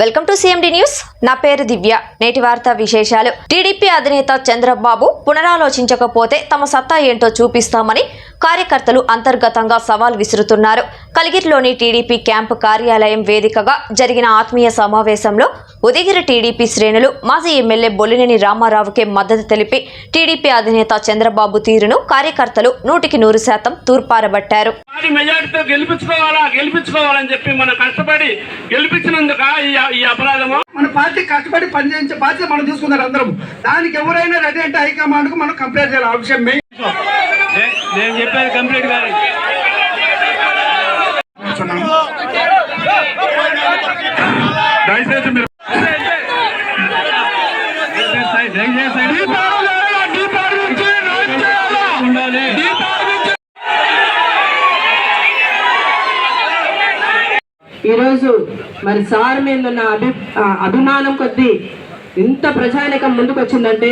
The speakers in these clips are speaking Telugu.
Welcome to CMD news నా పేరు దివ్య. నేటి వార్త విశేషాలు. టీడీపీ అధినేత చంద్రబాబు పునరాలోచించకపోతే తమ సత్తా ఏంటో చూపిస్తామని కార్యకర్తలు అంతర్గతంగా సవాల్ విసురుతున్నారు. కలిగిరిలోని టీడీపీ క్యాంపు కార్యాలయం వేదికగా జరిగిన ఆత్మీయ సమావేశంలో ఉదయగిరి టీడీపీ శ్రేణులు మాజీ ఎమ్మెల్యే బొల్లినేని రామారావుకే మద్దతు తెలిపి టీడీపీ అధినేత చంద్రబాబు తీరును కార్యకర్తలు నూటికి నూరు శాతం తూర్పారబట్టారు. భారీ మెజార్టీతో గెలిపించుకోవాలా? గెలిపించుకోవాలని చెప్పి మనం కష్టపడి గెలిపించినందుక ఈ ఈ అపరాధము? మన పార్టీ కష్టపడి పనిచేయించే బాధ్యత మనం తీసుకున్నారు అందరం దానికి ఎవరైనా రెడీ అంటే హైకమాండ్కు మనం కంప్లైంట్ చేయాలి. ఆ విషయం నేను చెప్పేది కంప్లీట్ కాదు దయచేసి మీరు ఈరోజు మరి సార్ మీద ఉన్న అభి అభిమానం కొద్దీ ఇంత ప్రజానికం ముందుకు వచ్చిందంటే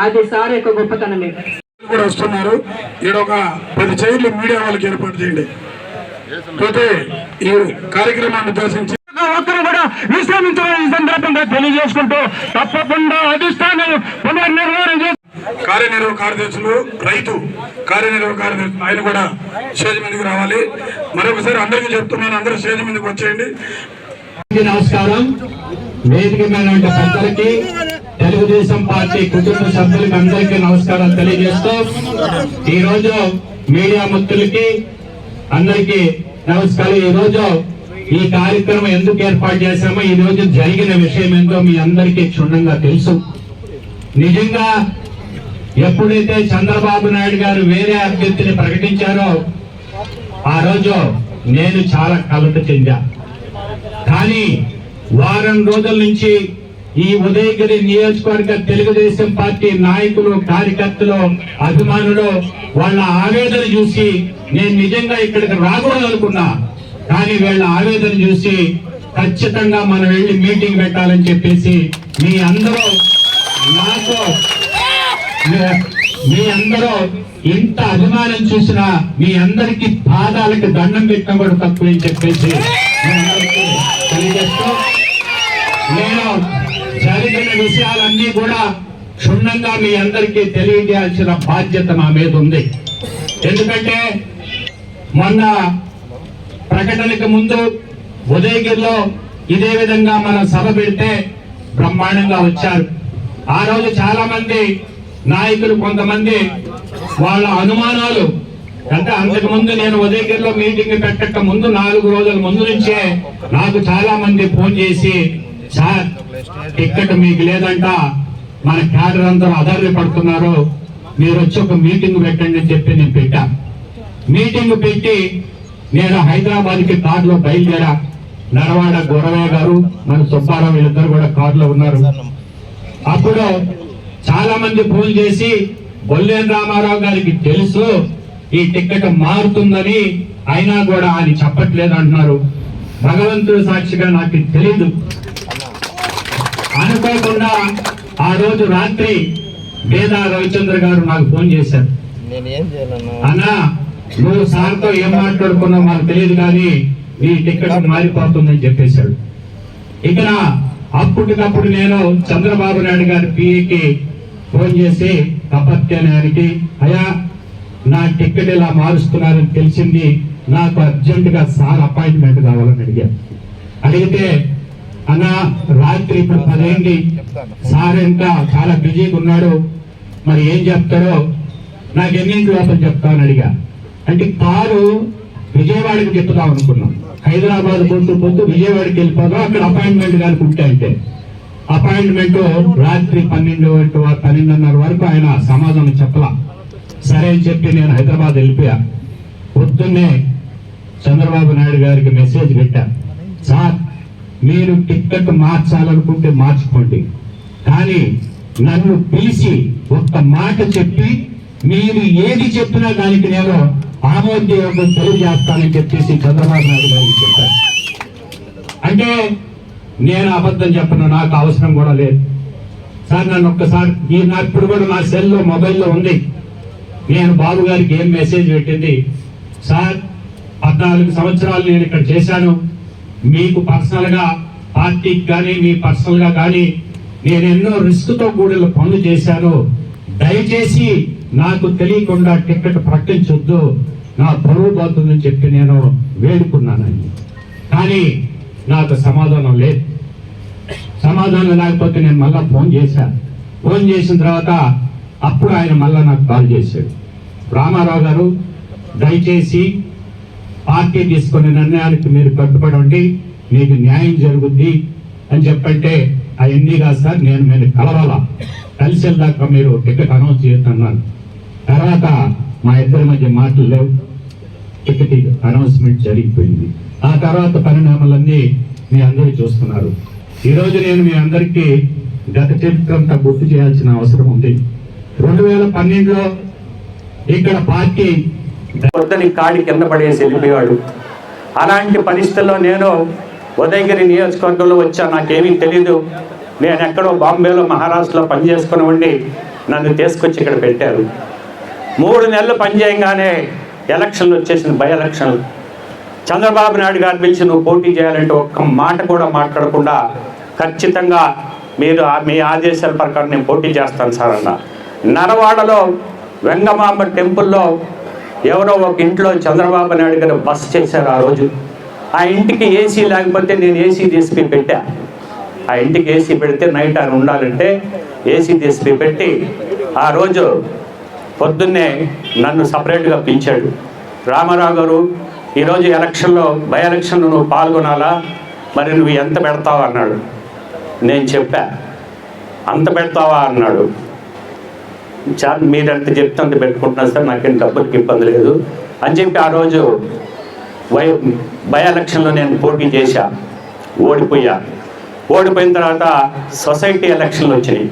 అది సార్ యొక్క గొప్పతనమే. కూడా వస్తున్నారు. ఈడ ఒక పది చైర్లు మీడియా వాళ్ళకి ఏర్పాటు చేయండి. పోతే ఈ కార్యక్రమాన్ని ఉద్దేశించి ఒక్కరు కూడా విశ్రమించాలని ఈ సందర్భంగా తెలియజేసుకుంటూ తప్పకుండా అధిష్టానం చేసి కార్యనిర్వాహక కార్యదర్శులు రైతు కార్యనిర్వాహక కార్యదర్శులు ఆయన కూడా స్టేజ్ మీదకి రావాలి. మరొకసారి అందరికీ చెప్తున్నాను అందరూ స్టేజ్ మీదకి వచ్చేయండి. నమస్కారం. వేదిక మీద పెద్దలకి తెలుగుదేశం పార్టీ కుటుంబ సభ్యులకి అందరికీ నమస్కారం తెలియజేస్తూ ఈ రోజు మీడియా మిత్రులకి అందరికీ నమస్కారం ఈ రోజు ఈ కార్యక్రమం ఎందుకు ఏర్పాటు చేశామో ఈ రోజు జరిగిన విషయం ఏంటో మీ అందరికీ క్షుణ్ణంగా తెలుసు. నిజంగా ఎప్పుడైతే చంద్రబాబు నాయుడు గారు వేరే అభ్యర్థిని ప్రకటించారో ఆ రోజు నేను చాలా కలత చెందా. కానీ వారం రోజుల నుంచి ఈ ఉదయగిరి నియోజకవర్గ తెలుగుదేశం పార్టీ నాయకులు కార్యకర్తలు అభిమానులు వాళ్ళ ఆవేదన చూసి నేను నిజంగా ఇక్కడికి రాకూడదనుకున్నా కానీ వీళ్ళ ఆవేదన చూసి ఖచ్చితంగా మనం వెళ్ళి మీటింగ్ పెట్టాలని చెప్పేసి మీ అందరూ నాకు మీ- అందరూ ఎంత అభిమానం చూసినా మీ అందరికి పాదాలకి దండం పెట్టినా కూడా తక్కువ అని చెప్పేసి తెలియజేస్తూ నేను విషయాలన్నీ కూడా క్షుణ్ణంగా మీ అందరికీ తెలియజేయాల్సిన బాధ్యత నా మీద ఉంది. ఎందుకంటే మొన్న ప్రకటనకు ముందు ఉదయగిరిలో ఇదే విధంగా మనం సభ పెడితే బ్రహ్మాండంగా వచ్చారు. ఆ రోజు చాలా మంది నాయకులు కొంతమంది వాళ్ళ అనుమానాలు. అంటే అంతకుముందు నేను ఉదయగిరిలో మీటింగ్ పెట్టక ముందు నాలుగు రోజుల ముందు నుంచే నాకు చాలా మంది ఫోన్ చేసి సార్ టికెట్ మీకు లేదంట మన క్యాడర్ అందరూ అదారి పడుతున్నారు మీరు వచ్చి ఒక మీటింగ్ పెట్టండి అని చెప్పి నేను పెట్టా. మీటింగ్ పెట్టి నేను హైదరాబాద్కి కార్లో బయలుదేరా. నరవాడ గొరవయ్య గారు మన సుబ్బారావు వీళ్ళిద్దరు కూడా కారులో ఉన్నారు. అప్పుడు చాలా మంది ఫోన్ చేసి బొల్లేని రామారావు గారికి తెలుసు ఈ టికెట్ మారుతుందని అయినా కూడా ఆయన చెప్పట్లేదు అంటున్నారు. భగవంతుడు సాక్షిగా నాకు తెలీదు. అనుకోకుండా ఆ రోజు రాత్రి వేదా రవిచంద్ర గారు నాకు ఫోన్ చేశారు. అన్నా నువ్వు సార్తో ఏం మాట్లాడుకున్నావు మాకు తెలియదు కానీ నీ టికెట్ మారిపోతుందని చెప్పేశాడు. ఇక్కడ అప్పటికప్పుడు నేను చంద్రబాబు నాయుడు గారి పిఏకి ఫోన్ చేసి కపత్యానికి అయా నా టికెట్ ఇలా మారుస్తున్నారని తెలిసింది నాకు అర్జెంట్గా సార్ అపాయింట్మెంట్ కావాలని అడిగాను అడిగితే అన్న రాత్రి ఇప్పుడు పదేంటి సార్ ఇంకా చాలా బిజీగా ఉన్నాడు. మరి ఏం చెప్తారో? నాకు ఎన్నింటి లోపల చెప్తాను అడిగా. అంటే కారు విజయవాడకి చెప్తాం అనుకున్నాం. హైదరాబాద్ పొద్దు పొద్దు విజయవాడకి వెళ్ళిపోదాం. అక్కడ అపాయింట్మెంట్ కానీ ఉంటాయంటే అపాయింట్మెంట్ రాత్రి పన్నెండు పన్నెండున్నర వరకు ఆయన సమాధానం చెప్పలా. సరే అని చెప్పి నేను హైదరాబాద్ వెళ్ళిపోయా. పొద్దున్నే చంద్రబాబు నాయుడు గారికి మెసేజ్ పెట్టా. సార్ మీరు టిక్కెట్ మార్చాలనుకుంటే మార్చుకోండి. కానీ నన్ను పిలిచి ఒక్క మాట చెప్పి మీరు ఏది చెప్పినా దానికి నేను ఆమోదయోగం తెలియజేస్తానని చెప్పేసి చంద్రబాబు నాయుడు గారికి చెప్పారు. అంటే నేను అబద్ధం చెప్పను నాకు అవసరం కూడా లేదు. సార్ నన్ను ఒక్కసారి ఈ నాకు ఇప్పుడు కూడా నా సెల్లో మొబైల్లో ఉంది. నేను బాబు గారికి ఏం మెసేజ్ పెట్టింది? సార్ పద్నాలుగు సంవత్సరాలు నేను ఇక్కడ చేశాను. మీకు పర్సనల్గా పార్టీకి కానీ మీ పర్సనల్గా కానీ నేను ఎన్నో రిస్క్తో కూడిన పనులు చేశాను. దయచేసి నాకు తెలియకుండా టికెట్ ప్రకటించొద్దు. నా పరువు పోతుందని చెప్పి నేను వేడుకున్నానండి. కానీ నాకు సమాధానం లేదు. సమాధానం లేకపోతే నేను మళ్ళా ఫోన్ చేశాను ఫోన్ చేసిన తర్వాత అప్పుడు ఆయన మళ్ళా నాకు కాల్ చేశాడు. రామారావు గారు దయచేసి పార్టీ తీసుకునే నిర్ణయానికి మీరు కట్టుబడండి మీకు న్యాయం జరుగుద్ది అని చెప్పంటే అవన్నీ కాదు సార్ నేను మీరు కలవాలా? కలిసి వెళ్ళాక మీరు టికెట్ అనౌన్స్ చేస్తున్నాను తర్వాత మా ఇద్దరి మధ్య మాటలు లేవు. టికెట్ అనౌన్స్మెంట్ జరిగిపోయింది. ఆ తర్వాత పరిణామాలన్నీ మీ అందరూ చూస్తున్నారు. ఈరోజు నేను మీ అందరికీ గత చరిత్ర అంతా గుర్తు చేయాల్సిన అవసరం ఉంది. రెండు వేల పన్నెండులో ఇక్కడ పార్టీ వద్దని కాడి కింద పడేసి వెళ్ళిపోయాడు. అలాంటి పరిస్థితుల్లో నేను ఉదయగిరి నియోజకవర్గంలో వచ్చాను. నాకేమీ తెలీదు. నేను ఎక్కడో బాంబేలో మహారాష్ట్రలో పనిచేసుకుని ఉండి నన్ను తీసుకొచ్చి ఇక్కడ పెట్టారు. మూడు నెలలు పనిచేయంగానే ఎలక్షన్లు వచ్చేసింది బై ఎలక్షన్లు చంద్రబాబు నాయుడు గారు పిలిచి నువ్వు పోటీ చేయాలంటే ఒక్క మాట కూడా మాట్లాడకుండా ఖచ్చితంగా మీరు ఆ- మీ ఆదేశాల ప్రకారం నేను పోటీ చేస్తాను సార్ అన్న. నరవాడలో వెంగమాంబ టెంపుల్లో ఎవరో ఒక ఇంట్లో చంద్రబాబు నాయుడు గారు బస్ చేశారు ఆ రోజు. ఆ ఇంటికి ఏసీ లేకపోతే నేను ఏసీ తీసుకుని పెట్టా. ఆ ఇంటికి ఏసీ పెడితే నైట్ ఆయన ఉండాలంటే ఏసీ తీసుకుని పెట్టి ఆ రోజు పొద్దున్నే నన్ను సపరేట్గా పిలిచాడు. రామారావు గారు ఈరోజు ఎలక్షన్లో బై ఎలక్షన్లో నువ్వు పాల్గొనాలా? మరి నువ్వు ఎంత పెడతావు? అన్నాడు. నేను చెప్పా. అంత పెడతావా? అన్నాడు. చా మీరు అంత చెప్తే అంత పెట్టుకుంటున్నారు సార్ నాకేం డబ్బులకి ఇబ్బంది లేదు. అని చెప్పి ఆ రోజు వై బై ఎలక్షన్లో నేను పోటీ చేశా ఓడిపోయా. ఓడిపోయిన తర్వాత సొసైటీ ఎలక్షన్లు వచ్చినాయి.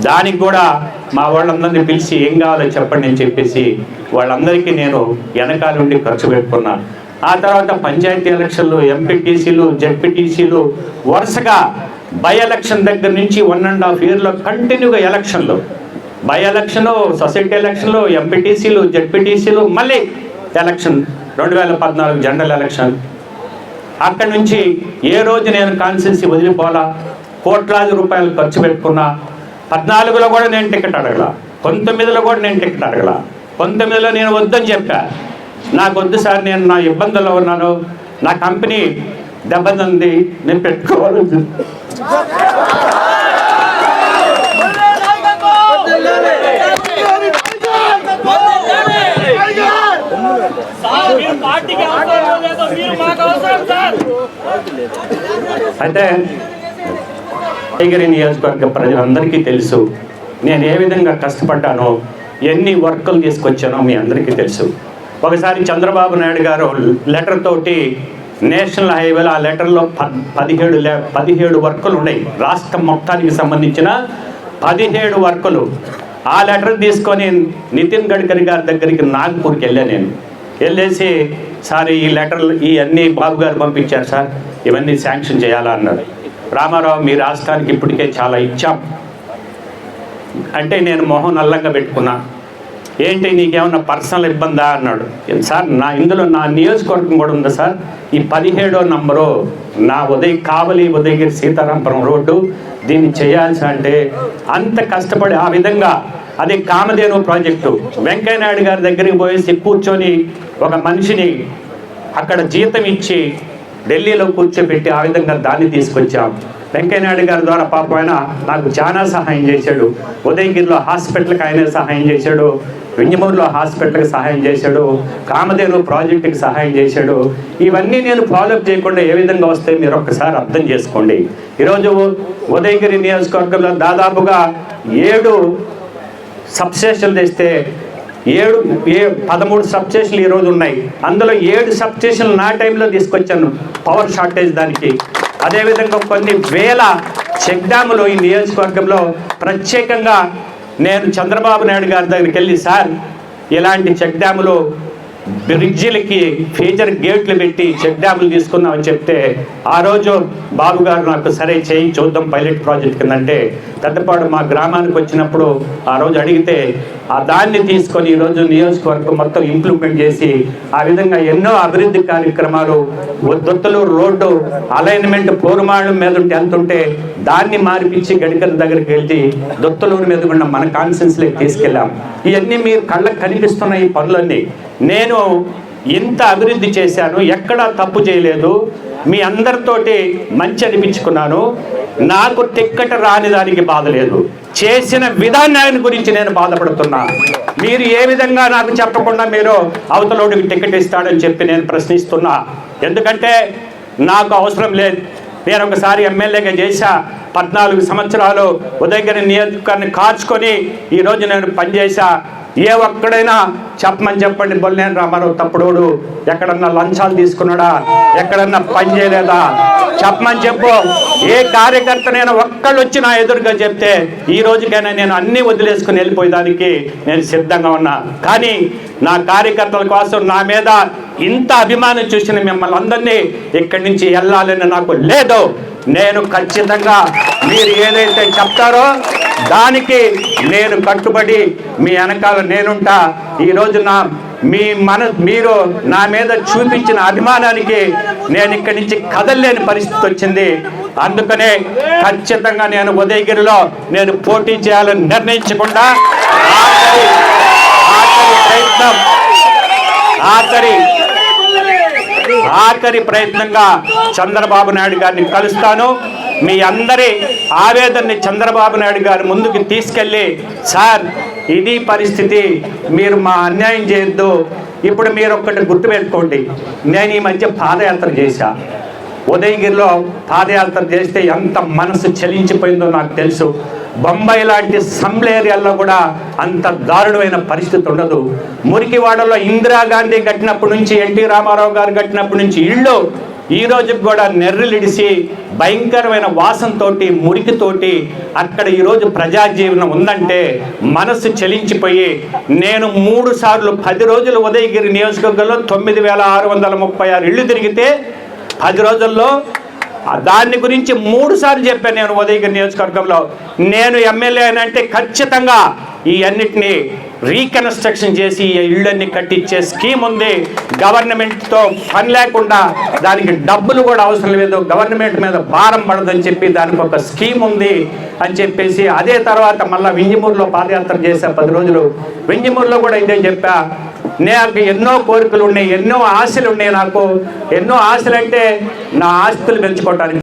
దానికి కూడా మా వాళ్ళందరినీ పిలిచి ఏం కావాలో చెప్పండి అని చెప్పేసి వాళ్ళందరికీ నేను వెనకాల ఉండి ఖర్చు పెట్టుకున్నాను ఆ తర్వాత పంచాయతీ ఎలక్షన్లు ఎంపీటీసీలు జెడ్పీటీసీలు వరుసగా బై ఎలక్షన్ దగ్గర నుంచి వన్ అండ్ హాఫ్ ఇయర్లో కంటిన్యూగా ఎలక్షన్లు. బై ఎలక్షన్ సొసైటీ ఎలక్షన్లు ఎంపీటీసీలు జెడ్పీటీసీలు మళ్ళీ ఎలక్షన్ రెండు వేల పద్నాలుగు జనరల్ ఎలక్షన్. అక్కడి నుంచి ఏ రోజు నేను కాన్స్టిట్యూన్సీ వదిలిపోలా కోట్లాది రూపాయలు ఖర్చు పెట్టుకున్నా. పద్నాలుగులో కూడా నేను టికెట్ అడగల. పంతొమ్మిదిలో కూడా నేను టికెట్ అడగల. పంతొమ్మిదిలో నేను వద్దని చెప్పా. నాకు వద్దు సార్ నేను నా ఇబ్బందుల్లో ఉన్నాను. నా కంపెనీ దెబ్బతింది. నేను పెట్టుకోవాలి చెప్పి పార్టీకి అవసరం లేదో మీరు మాకు అవసరం సార్ అయితే టైగరి నియోజకవర్గ ప్రజలందరికీ తెలుసు. నేను ఏ విధంగా కష్టపడ్డానో ఎన్ని వర్కులు తీసుకొచ్చానో మీ అందరికీ తెలుసు. ఒకసారి చంద్రబాబు నాయుడు గారు లెటర్ తోటి నేషనల్ హైవేలో ఆ లెటర్లో పద్ పదిహేడు లే పదిహేడు వర్కులు ఉన్నాయి. రాష్ట్రం మొత్తానికి సంబంధించిన పదిహేడు వర్కులు. ఆ లెటర్ తీసుకొని నితిన్ గడ్కరీ గారి దగ్గరికి నాగ్పూర్కి వెళ్ళాను నేను. వెళ్ళేసి సార్ ఈ లెటర్లు ఇవన్నీ బాబు గారు పంపించారు సార్. ఇవన్నీ శాంక్షన్ చేయాలా అన్నాడు. రామారావు మీ రాష్ట్రానికి ఇప్పటికే చాలా ఇచ్చాం. అంటే నేను మొహం నల్లంగా పెట్టుకున్నా. ఏంటి నీకేమన్నా పర్సనల్ ఇబ్బందా అన్నాడు. సార్ నా ఇందులో నా నియోజకవర్గం కూడా ఉంది సార్? ఈ పదిహేడో నంబరు నా ఉదయ కావలి ఉదయగిరి సీతారాంపురం రోడ్డు దీన్ని చేయాల్సి అంటే అంత కష్టపడి ఆ విధంగా అది కామధేను ప్రాజెక్టు. వెంకయ్య నాయుడు గారి దగ్గరికి పోయేసి కూర్చొని ఒక మనిషిని అక్కడ జీతం ఇచ్చి ఢిల్లీలో కూర్చోబెట్టి ఆ విధంగా దాన్ని తీసుకొచ్చాం. వెంకయ్యనాయుడు గారి ద్వారా పాప ఆయన నాకు చాలా సహాయం చేశాడు. ఉదయగిరిలో హాస్పిటల్కి ఆయనే సహాయం చేశాడు. వింజమూరులో హాస్పిటల్కి సహాయం చేశాడు. కామధేను ప్రాజెక్టుకి సహాయం చేశాడు. ఇవన్నీ నేను ఫాలోఅప్ చేయకుండా ఏ విధంగా వస్తాయి మీరు ఒక్కసారి అర్థం చేసుకోండి. ఈరోజు ఉదయగిరి నియోజకవర్గంలో దాదాపుగా ఏడు సబ్స్టేషన్లు తెస్తే ఏడు ఏ పదమూడు సబ్స్టేషన్లు ఈరోజు ఉన్నాయి. అందులో ఏడు సబ్స్టేషన్లు నా టైంలో తీసుకొచ్చాను. పవర్ షార్టేజ్ దానికి. అదేవిధంగా కొన్ని వేల చెక్ డ్యాములు ఈ నియోజకవర్గంలో ప్రత్యేకంగా నేను చంద్రబాబు నాయుడు గారి దగ్గరికి వెళ్ళి సార్ ఇలాంటి చెక్ డ్యాములు బ్రిడ్జిలకి ఫీజర్ గేట్లు పెట్టి చెక్ డ్యాములు తీసుకుందామని చెప్తే ఆ రోజు బాబు గారు నాకు సరే చేయి చూద్దాం పైలట్ ప్రాజెక్ట్ కిందంటే. పెద్దపాడు మా గ్రామానికి వచ్చినప్పుడు ఆ రోజు అడిగితే ఆ దాన్ని తీసుకొని ఈరోజు నియోజకవర్గం మొత్తం ఇంప్లిమెంట్ చేసి ఆ విధంగా ఎన్నో అభివృద్ధి కార్యక్రమాలు దొత్తలూరు రోడ్డు అలైన్మెంట్ పూర్మాణం మీద ఉంటే ఎంత ఉంటే దాన్ని మార్పించి గడికల దగ్గరికి వెళ్ళి దొత్తలూరు మీద ఉన్న మన కాన్సెన్స్లోకి తీసుకెళ్ళాం. ఇవన్నీ మీరు కళ్ళకు కనిపిస్తున్న ఈ పనులన్నీ. నేను ఇంత అభివృద్ధి చేశాను ఎక్కడా తప్పు చేయలేదు మీ అందరితోటి మంచి అనిపించుకున్నాను నాకు టిక్కెట్ రాని దానికి బాధ లేదు. చేసిన విధానాన్ని గురించి నేను బాధపడుతున్నా. మీరు ఏ విధంగా నాకు చెప్పకుండా మీరు అవతలోడికి టికెట్ ఇస్తాడని చెప్పి నేను ప్రశ్నిస్తున్నా. ఎందుకంటే నాకు అవసరం లేదు. నేను ఒకసారి ఎమ్మెల్యేగా చేశా. పద్నాలుగు సంవత్సరాలు ఉదయగిరి నియోజకవర్గాన్ని కాచుకొని ఈరోజు నేను పనిచేశా. ఏ ఒక్కడైనా చెప్పమని చెప్పండి బొల్లేని రామారావు తప్పుడోడు. ఎక్కడన్నా లంచాలు తీసుకున్నాడా? ఎక్కడన్నా పని చేయలేదా? చెప్పమని చెప్పు. ఏ కార్యకర్త నేను ఒక్కళ్ళు వచ్చి నా ఎదురుగా చెప్తే ఈ రోజుకైనా నేను అన్ని వదిలేసుకుని వెళ్ళిపోయేదానికి నేను సిద్ధంగా ఉన్నా. కానీ నా కార్యకర్తల కోసం నా మీద ఇంత అభిమానం చూసిన మిమ్మల్ని అందరినీ ఇక్కడి నుంచి వెళ్ళాలని నాకు లేదు. నేను ఖచ్చితంగా మీరు ఏదైతే చెప్తారో దానికి నేను కట్టుబడి మీ వెనకాల నేనుంటా. ఈ నా మీ మన మీరు నా మీద చూపించిన అభిమానానికి నేను ఇక్కడి నుంచి కదలలేని పరిస్థితి వచ్చింది. అందుకనే ఖచ్చితంగా నేను ఉదయగిరిలో నేను పోటీ చేయాలని నిర్ణయించకుండా ప్రయత్నం ఆఖరి ఆఖరి ప్రయత్నంగా చంద్రబాబు నాయుడు గారిని కలుస్తాను. మీ అందరి ఆవేదనని చంద్రబాబు నాయుడు గారి ముందుకు తీసుకెళ్ళి సార్ ఇది పరిస్థితి మీరు మా అన్యాయం చేయొద్దు. ఇప్పుడు మీరు ఒక్కటి గుర్తుపెట్టుకోండి నేను ఈ మధ్య పాదయాత్ర చేశా. ఉదయగిరిలో పాదయాత్ర చేస్తే ఎంత మనసు చలించిపోయిందో నాకు తెలుసు. బొంబాయి లాంటి సమ్ల ఏరియాల్లో కూడా అంత దారుణమైన పరిస్థితి ఉండదు. మురికివాడలో ఇందిరాగాంధీ కట్టినప్పటి నుంచి ఎన్టీ రామారావు గారు కట్టినప్పటి నుంచి ఇళ్ళు ఈ రోజుకి కూడా నెర్రిలిడిసి భయంకరమైన వాసంతోటి మురికితోటి అక్కడ ఈరోజు ప్రజాజీవనం ఉందంటే మనసు చలించిపోయి నేను మూడు సార్లు పది రోజులు ఉదయగిరి నియోజకవర్గంలో తొమ్మిది వేల ఆరు వందల ముప్పై ఆరు ఇళ్ళు తిరిగితే పది రోజుల్లో దాని గురించి మూడు సార్లు చెప్పాను నేను ఉదయగిరి నియోజకవర్గంలో. నేను ఎమ్మెల్యే అంటే ఖచ్చితంగా ఈ అన్నిటినీ రీకన్స్ట్రక్షన్ చేసి ఈ ఇళ్ళన్ని కట్టించే స్కీమ్ ఉంది. గవర్నమెంట్తో పని లేకుండా దానికి డబ్బులు కూడా అవసరం లేదు. గవర్నమెంట్ మీద భారం పడదని చెప్పి దానికి ఒక స్కీమ్ ఉంది అని చెప్పేసి అదే తర్వాత మళ్ళీ వింజమూరులో పాదయాత్ర చేశా పది రోజులు. వింజమూరులో కూడా ఇదే చెప్పా. నాకు ఎన్నో కోరికలు ఉన్నాయి ఎన్నో ఆశలు ఉన్నాయి నాకు. ఎన్నో ఆశలు అంటే నా ఆస్తులు పెంచుకోవటానికి.